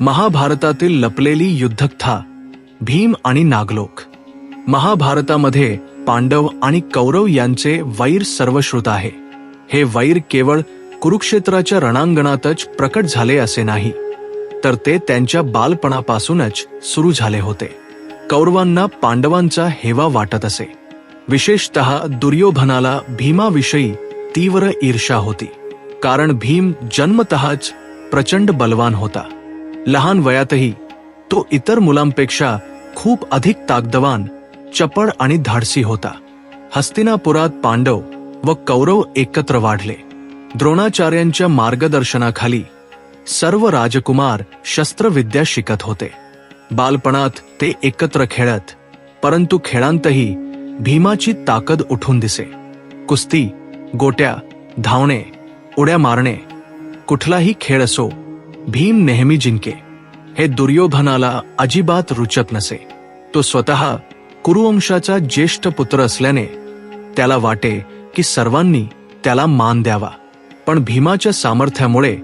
महाभारतातील लपलेली युद्धकथा भीम आणि नागलोक. महाभारतामध्ये पांडव आणि कौरव यांचे वैर सर्वश्रुत आहे. हे वैर केवळ कुरुक्षेत्राच्या रणांगणातच प्रकट झाले असे नाही तर ते त्यांच्या बालपणापासूनच सुरू झाले होते. कौरवांना पांडवांचा हेवा वाटत असे. विशेषतः दुर्योधनाला भीमाविषयी तीव्र ईर्षा होती कारण भीम जन्मतःच प्रचंड बलवान होता. लहान वयातही तो इतर मुलांपेक्षा खूप अधिक ताकदवान चपळ आणि धाडसी होता. हस्तिनापुरात पांडव व कौरव एकत्र वाढले. द्रोणाचार्यांच्या मार्गदर्शनाखाली सर्व राजकुमार शस्त्रविद्या शिकत होते. बालपणात ते एकत्र खेळत परंतु खेळांतही भीमाची ताकद उठून दिसे. कुस्ती गोट्या धावणे उड्या मारणे कुठलाही खेळ असो भीम नेहमी जिंके. हे दुर्योधनाला अजिबात रुचत नसे. तो स्वतः कुरुवंशाचा ज्येष्ठ पुत्र असल्याने त्याला वाटे की सर्वांनी त्याला मान द्यावा. पण भीमाच्या सामर्थ्यामुळे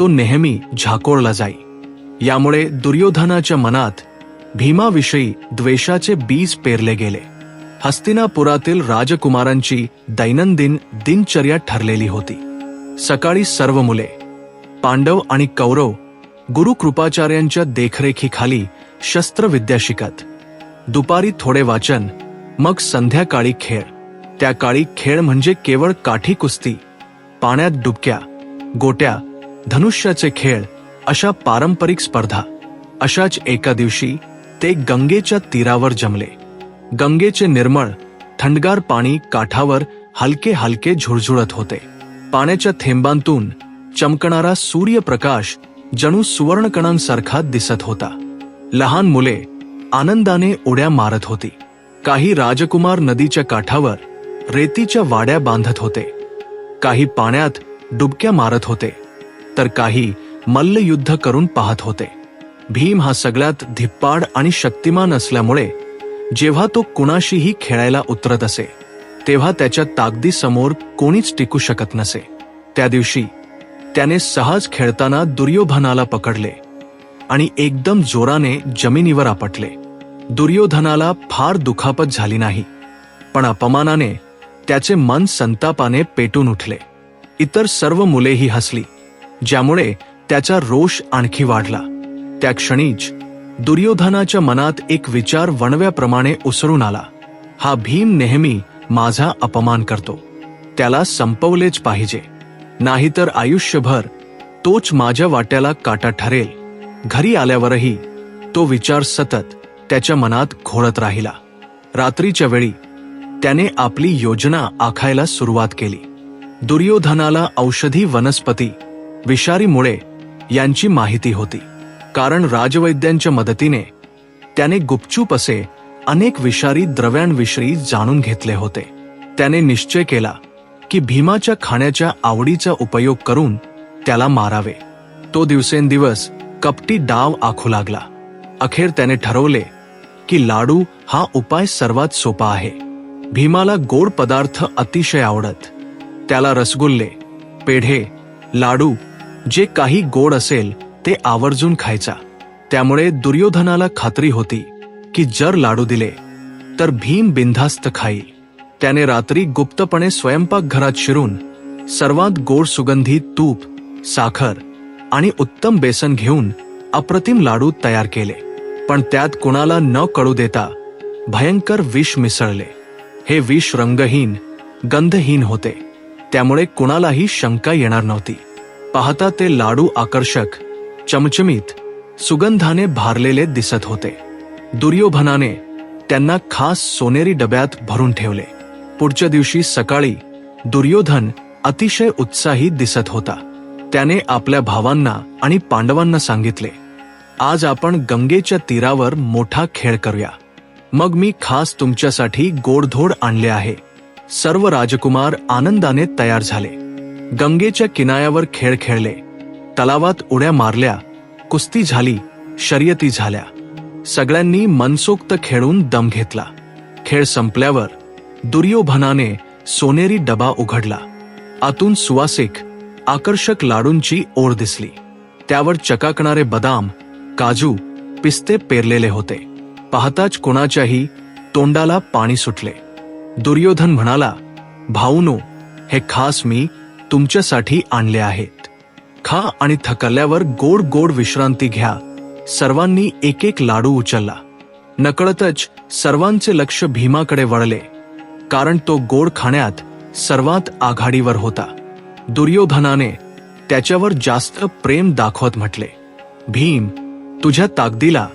तो नेहमी झाकोळला जाई. यामुळे दुर्योधनाच्या मनात भीमाविषयी द्वेषाचे बीज पेरले गेले. हस्तिनापुरातील राजकुमारांची दैनंदिन दिनचर्या ठरलेली होती. सकाळी सर्व मुले पांडव आणि कौरव गुरु कृपाचार्यांच्या देखरेखीखाली शस्त्रविद्या शिकत. दुपारी थोडे वाचन मग संध्याकाळी खेळ. त्या काळी खेळ म्हणजे केवळ काठी कुस्ती. पाण्यात डुबक्या गोट्या धनुष्याचे खेळ अशा पारंपरिक स्पर्धा. अशाच एका दिवशी ते गंगेच्या तीरावर जमले. गंगेचे निर्मळ थंडगार पाणी काठावर हलके हलके झुळझुळत होते. पाण्याच्या थेंबांतून चमकणारा सूर्यप्रकाश जणू सुवर्णकणांसारखा दिसत होता. लहान मुले आनंदाने उड्या मारत होती. काही राजकुमार नदीच्या काठावर रेतीच्या वाड्या बांधत होते. काही पाण्यात डुबक्या मारत होते. तर काही मल्लयुद्ध करून पाहत होते. भीम हा सगळ्यात धिप्पाड आणि शक्तिमान असल्यामुळे जेव्हा तो कुणाशीही खेळायला उतरत असे तेव्हा त्याच्या ताकदीसमोर कोणीच टिकू शकत नसे. त्या दिवशी त्याने सहज खेळताना दुर्योधनाला पकडले आणि एकदम जोराने जमिनीवर आपटले. दुर्योधनाला फार दुखापत झाली नाही पण अपमानाने त्याचे मन संतापाने पेटून उठले. इतर सर्व मुलेही हसली ज्यामुळे त्याचा रोष आणखी वाढला. त्या क्षणीच दुर्योधनाच्या मनात एक विचार वणव्याप्रमाणे उसरून आला. हा भीम नेहमी माझा अपमान करतो. त्याला संपवलेच पाहिजे. नाहीतर आयुष्यभर तोच माझ्या वाट्याला काटा ठरेल. घरी आल्यावरही तो विचार सतत त्याच्या मनात घोळत राहिला. रात्रीच्या वेळी त्याने आपली योजना आखायला सुरुवात केली. दुर्योधनाला औषधी वनस्पती विषारी मुळे यांची माहिती होती. कारण राजवैद्यांच्या मदतीने त्याने गुपचूप असे अनेक विषारी द्रव्यांविषयी जाणून घेतले होते. त्याने निश्चय केला की भीमाच्या खाण्याच्या आवडीचा उपयोग करून त्याला मारावे. तो दिवसेंदिवस कपटी डाव आखू लागला. अखेर त्याने ठरवले की लाडू हा उपाय सर्वात सोपा आहे. भीमाला गोड पदार्थ अतिशय आवडत. त्याला रसगुल्ले पेढे लाडू जे काही गोड असेल ते आवर्जून खायचा. त्यामुळे दुर्योधनाला खात्री होती की जर लाडू दिले तर भीम बिनधास्त खाईल. त्याने रात्री गुप्तपणे स्वयंपाकघरात शिरून सर्वात गोड सुगंधी तूप साखर आणि उत्तम बेसन घेऊन अप्रतिम लाडू तयार केले. पण त्यात कुणाला न कळू देता भयंकर विष मिसळले. हे विष रंगहीन गंधहीन होते. त्यामुळे कुणालाही शंका येणार नव्हती. पाहता ते लाडू आकर्षक चमचमीत सुगंधाने भारलेले दिसत होते. दुर्योधनाने त्यांना खास सोनेरी डब्यात भरून ठेवले. पुढच्या दिवशी सकाळी दुर्योधन अतिशय उत्साही दिसत होता. त्याने आपल्या भावांना आणि पांडवांना सांगितले आज आपण गंगेच्या तीरावर मोठा खेळ करूया. मग मी खास तुमच्यासाठी गोडधोड आणले आहे. सर्व राजकुमार आनंदाने तयार झाले. गंगेच्या किनाऱ्यावर खेळ खेळले. तलावात उड्या मारल्या कुस्ती झाली शर्यती झाल्या. सगळ्यांनी मनसोक्त खेळून दम घेतला. खेळ संपल्यावर दुर्योधनाने सोनेरी डबा उघडला. आतून सुवासिक आकर्षक लाडूंची ओढ दिसली. त्यावर चकाकणारे बदाम काजू पिस्ते पेरलेले होते. पाहताच कोणाच्याही तोंडाला पाणी सुटले. दुर्योधन म्हणाला भाऊनो हे खास मी तुमच्यासाठी आणले आहेत. खा आणि थकल्यावर गोड गोड विश्रांती घ्या. सर्वांनी एक एक लाडू उचलला. नकळतच सर्वांचे लक्ष भीमाकडे वळले. कारण तो गोड खाण्यात सर्वात आघाडीवर होता. दुर्योधनाने त्याच्यावर जास्त प्रेम दाखवत म्हटले भीम तुझ्या ताकदीला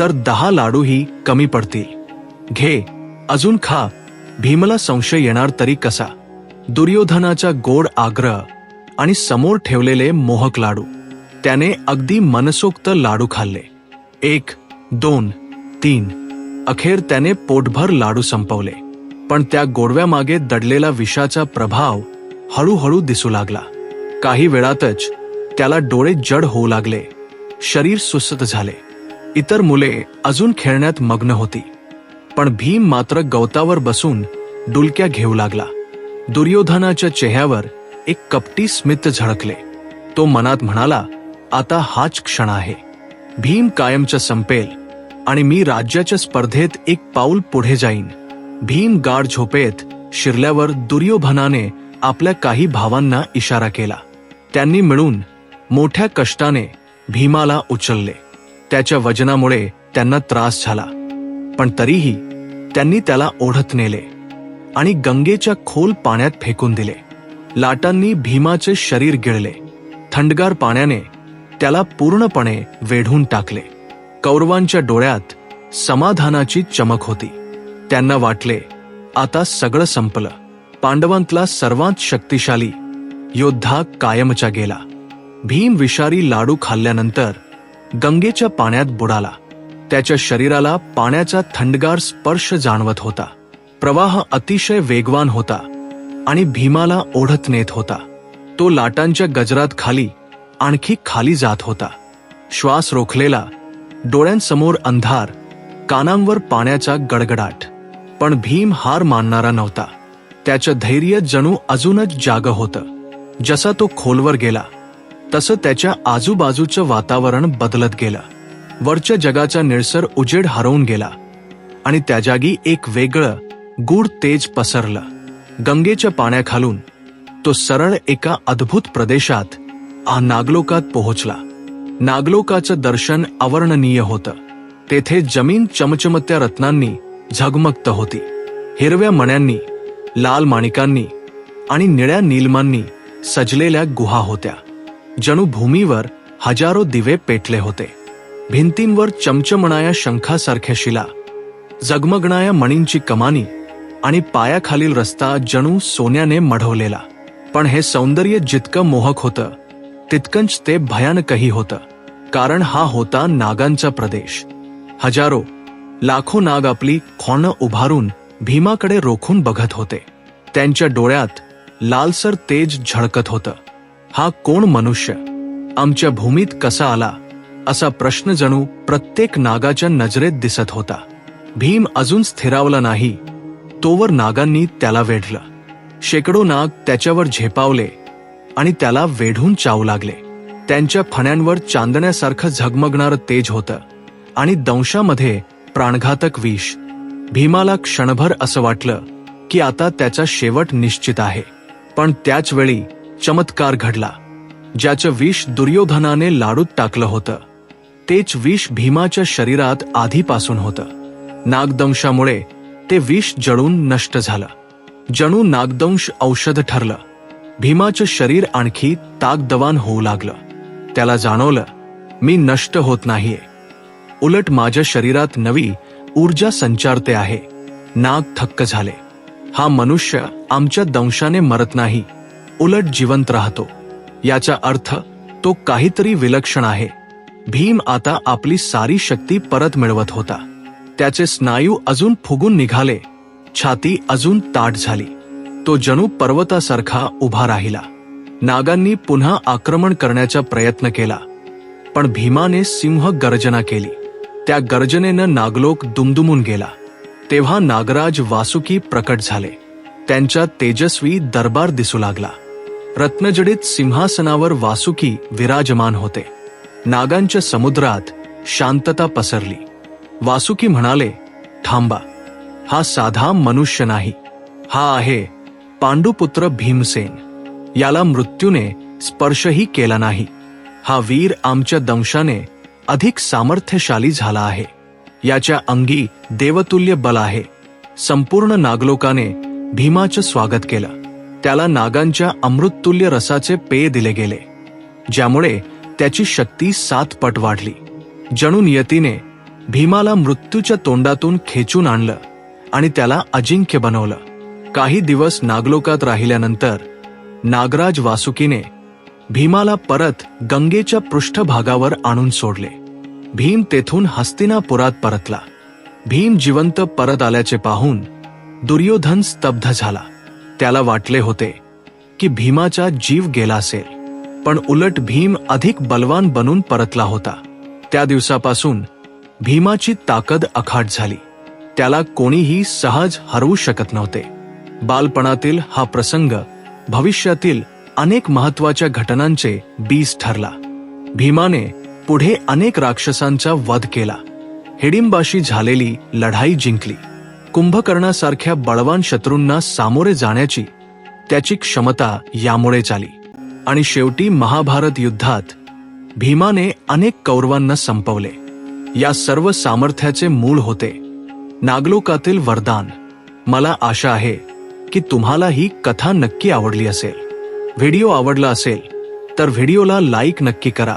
तर दहा लाडूही कमी पडतील. घे अजून खा. भीमला संशय येणार तरी कसा दुर्योधनाचा गोड आग्रह आणि समोर ठेवलेले मोहक लाडू. त्याने अगदी मनसोक्त लाडू खाल्ले. एक दोन तीन. अखेर त्याने पोटभर लाडू संपवले. पण त्या गोडव्यामागे दडलेला विषाचा प्रभाव हळूहळू दिसू लागला. काही वेळातच त्याला डोळे जड होऊ लागले. शरीर सुस्त झाले. इतर मुले अजून खेळण्यात मग्न होती. पण भीम मात्र गवतावर बसून डुलक्या घेऊ लागला. दुर्योधनाच्या चेहऱ्यावर एक कपटी स्मित झळकले. तो मनात म्हणाला आता हाच क्षण आहे. भीम कायमचं संपेल आणि मी राज्याच्या स्पर्धेत एक पाऊल पुढे जाईन. भीम गाढ झोपेत शिरल्यावर दुर्योधनाने आपल्या काही भावांना इशारा केला. त्यांनी मिळून मोठ्या कष्टाने भीमाला उचलले. त्याच्या वजनामुळे त्यांना त्रास झाला. पण तरीही त्यांनी त्याला ओढत नेले आणि गंगेच्या खोल पाण्यात फेकून दिले. लाटांनी भीमाचे शरीर गिळले. थंडगार पाण्याने त्याला पूर्णपणे वेढून टाकले. कौरवांच्या डोळ्यात समाधानाची चमक होती. त्यांना वाटले आता सगळं संपलं. पांडवांतला सर्वात शक्तिशाली योद्धा कायमचा गेला. भीम विषारी लाडू खाल्ल्यानंतर गंगेच्या पाण्यात बुडाला. त्याच्या शरीराला पाण्याचा थंडगार स्पर्श जाणवत होता. प्रवाह अतिशय वेगवान होता आणि भीमाला ओढत नेत होता. तो लाटांच्या गजरात खाली आणखी खाली जात होता. श्वास रोखलेला डोळ्यांसमोर अंधार कानांवर पाण्याचा गडगडाट. पण भीम हार मानणारा नव्हता. त्याचं धैर्य जणू अजूनच जाग होतं. जसा तो खोलवर गेला तसं त्याच्या आजूबाजूचं वातावरण बदलत गेलं. वरच्या जगाचा निळसर उजेड हरवून गेला आणि त्या जागी एक वेगळं गूढ तेज पसरलं. गंगेच्या पाण्याखालून तो सरळ एका अद्भुत प्रदेशात आ नागलोकात पोहोचला. नागलोकाचं दर्शन अवर्णनीय होतं. तेथे जमीन चमचमत्या रत्नांनी झगमगत होती. हिरव्या मण्यांनी लाल माणिकांनी आणि निळ्या नीलमांनी सजलेल्या गुहा होत्या. जणू भूमीवर हजारो दिवे पेटले होते. भिंतींवर चमचमणाया शंखासारख्या शिला जगमगणाया मणींची कमानी आणि पायाखालील रस्ता जणू सोन्याने मढवलेला. पण हे सौंदर्य जितकं मोहक होतं तितकंच ते भयानकही होतं. कारण हा होता नागांचा प्रदेश. हजारो लाखो नाग आपली खोणं उभारून भीमाकडे रोखून बघत होते. त्यांच्या डोळ्यात लालसर तेज झळकत होतं. हा कोण मनुष्य? आमच्या भूमीत कसा आला? असा प्रश्न जणू प्रत्येक नागाच्या नजरेत दिसत होता. भीम अजून स्थिरावला नाही. तोवर नागांनी त्याला वेढलं. शेकडो नाग त्याच्यावर झेपावले आणि त्याला वेढून चावू लागले. त्यांच्या फण्यांवर चांदण्यासारखं झगमगणारं तेज होतं आणि दंशामध्ये प्राणघातक विष. भीमाला क्षणभर असं वाटलं की आता त्याचा शेवट निश्चित आहे. पण त्याच वेळी चमत्कार घडला. ज्याचं विष दुर्योधनाने लाडूत टाकलं होतं. तेच विष भीमाच्या शरीरात आधीपासून होतं. नागदंशामुळे ते विष जळून नष्ट झालं. जणू नागदंश औषध ठरलं. भीमाचं शरीर आणखी ताकदवान होऊ लागलं. त्याला जाणवलं मी नष्ट होत नाहीये. उलट माझ्या शरीरात नवी ऊर्जा संचारते आहे. नाग थक्क झाले. हा मनुष्य आमच्या दंशाने मरत नाही. उलट जिवंत राहतो. याचा अर्थ तो काहीतरी विलक्षण आहे. भीम आता आपली सारी शक्ती परत मिळवत होता. त्याचे स्नायू अजून फुगून निघाले. छाती अजून ताट झाली. तो जणू पर्वतासारखा उभा राहिला. नागांनी पुन्हा आक्रमण करण्याचा प्रयत्न केला. पण भीमाने सिंह गर्जना केली. त्या गर्जनेनं नागलोक दुमदुमून गेला. तेव्हा नागराज वासुकी प्रकट झाले. त्यांच्या तेजस्वी दरबार दिसू लागला. रत्नजडित सिंहासनावर वासुकी विराजमान होते. नागांच्या समुद्रात शांतता पसरली. वासुकी म्हणाले थांबा. हा साधा मनुष्य नाही. हा आहे पांडुपुत्र भीमसेन. याला मृत्यूने स्पर्शही केला नाही. हा वीर आमच्या दंशाने अधिक सामर्थ्यशाली झाला आहे. याच्या अंगी देवतुल्य बल आहे. संपूर्ण नागलोकाने भीमाचं स्वागत केलं. त्याला नागांच्या अमृततुल्य रसाचे पेय दिले गेले. ज्यामुळे त्याची शक्ती सात पट वाढली. जणून यतीने भीमाला मृत्यूच्या तोंडातून खेचून आणलं आणि त्याला अजिंक्य बनवलं. काही दिवस नागलोकात राहिल्यानंतर नागराज वासुकीने भीमाला परत गंगेच्या पृष्ठभागावर आणून सोडले. भीम तेथून हस्तिनापुरात परतला. भीम जिवंत परत आल्याचे पाहून दुर्योधन स्तब्ध झाला. त्याला वाटले होते की भीमाचा जीव गेला असेल पण उलट भीम अधिक बलवान बनून परतला होता. त्या दिवसापासून भीमाची ताकद अखाट झाली. त्याला कोणीही सहज हरवू शकत नव्हते. बालपणातील हा प्रसंग भविष्यातील अनेक महत्त्वाच्या घटनांचे बीज ठरला. भीमाने पुढे अनेक राक्षसांचा वध केला. हिडिंबाशी झालेली लढाई जिंकली. कुंभकर्णासारख्या बळवान शत्रूंना सामोरे जाण्याची त्याची क्षमता यामुळेच आली आणि शेवटी महाभारत युद्धात भीमाने अनेक कौरवांना संपवले. या सर्व सामर्थ्याचे मूळ होते. नागलोकातील वरदान. मला आशा आहे की तुम्हाला ही कथा नक्की आवडली असेल. व्हिडिओ आवडला असेल तर व्हिडिओला लाईक नक्की करा.